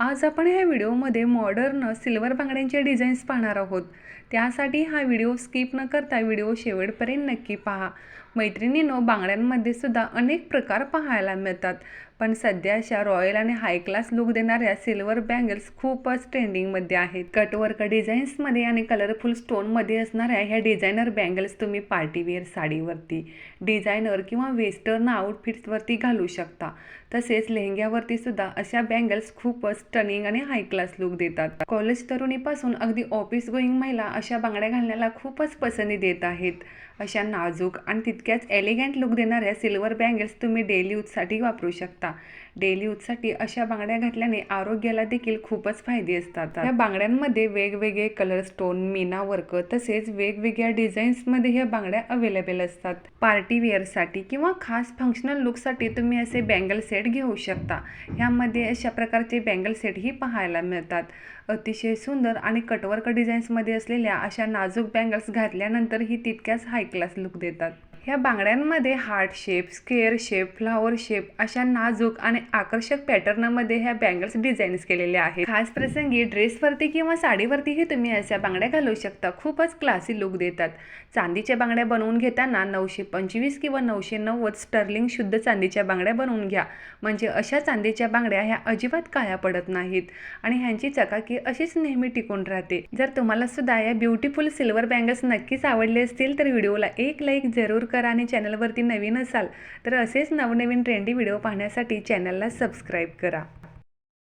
आज आपण ह्या व्हिडिओमध्ये मॉडर्न सिल्वर बांगड्यांचे डिझाईन्स पाहणार आहोत. त्यासाठी हा व्हिडिओ स्किप न करता व्हिडिओ शेवटपर्यंत नक्की पहा. मैत्रिणीनो बांगड्यांमध्ये सुद्धा अनेक प्रकार पाहायला मिळतात. पण सध्या अशा रॉयल आणि हाय क्लास लुक देणाऱ्या सिल्वर बँगल्स खूपच ट्रेंडिंगमध्ये आहेत. कटवर्क डिझाईन्समध्ये आणि कलरफुल स्टोनमध्ये असणाऱ्या ह्या डिझायनर बँगल्स तुम्ही पार्टीवेअर साडीवरती डिझायनर किंवा वेस्टर्न आउटफिट्सवरती घालू शकता. तसेच लेहंग्यावरती सुद्धा अशा बँगल्स खूपच स्टनिंग आणि हाय क्लास लुक देतात. कॉलेज तरुणीपासून अगदी ऑफिस गोईंग महिला अशा बांगड्या घालण्याला खूपच पसंती देत आहेत. अशा नाजूक आणि तितक्याच एलिगंट लुक देणाऱ्या सिल्वर बँगल्स तुम्ही डेली यूजसाठी वापरू शकता. डेली यूजसाठी अशा बांगड्या घातल्याने आरोग्याला देखील खूपच फायदे असतात. या बांगड्यांमध्ये वेगवेगळे कलर स्टोन मीना वर्क तसेच वेगवेगळ्या डिझाईन्समध्ये ह्या बांगड्या अवेलेबल असतात. पार्टी वेअरसाठी किंवा खास फंक्शनल लुकसाठी तुम्ही असे बँगल सेट घेऊ शकता. ह्यामध्ये अशा प्रकारचे बँगल सेटही पाहायला मिळतात. अतिशय सुंदर आणि कटवर्क डिझाईन्समध्ये असलेल्या अशा नाजूक बँगल्स घातल्यानंतरही तितक्याच हाय क्लास लुक देतात. ह्या बांगड्यांमध्ये heart shape square shape flower shape अशा नाजूक आणि आकर्षक पॅटर्नमध्ये ह्या बँगल्स डिझाईन्स केलेल्या आहेत. खास प्रसंगी ड्रेसवरती किंवा साडीवरतीही तुम्ही अशा बांगड्या घालू शकता. खूपच क्लासी लुक देतात. चांदीच्या बांगड्या बनवून घेताना नऊशे पंचवीस किंवा नऊशे नव्वद स्टर्लिंग शुद्ध चांदीच्या बांगड्या बनवून घ्या. म्हणजे अशा चांदीच्या बांगड्या ह्या अजिबात काळ्या पडत नाहीत आणि ह्यांची चकाकी अशीच नेहमी टिकून राहते. जर तुम्हाला सुद्धा या ब्युटिफुल सिल्वर बँगल्स नक्कीच आवडले असतील तर व्हिडिओला एक लाईक जरूर करा आणि चॅनलवरती नवीन असाल तर असेच नवनवीन ट्रेंडी व्हिडिओ पाहण्यासाठी चॅनलला सबस्क्राईब करा.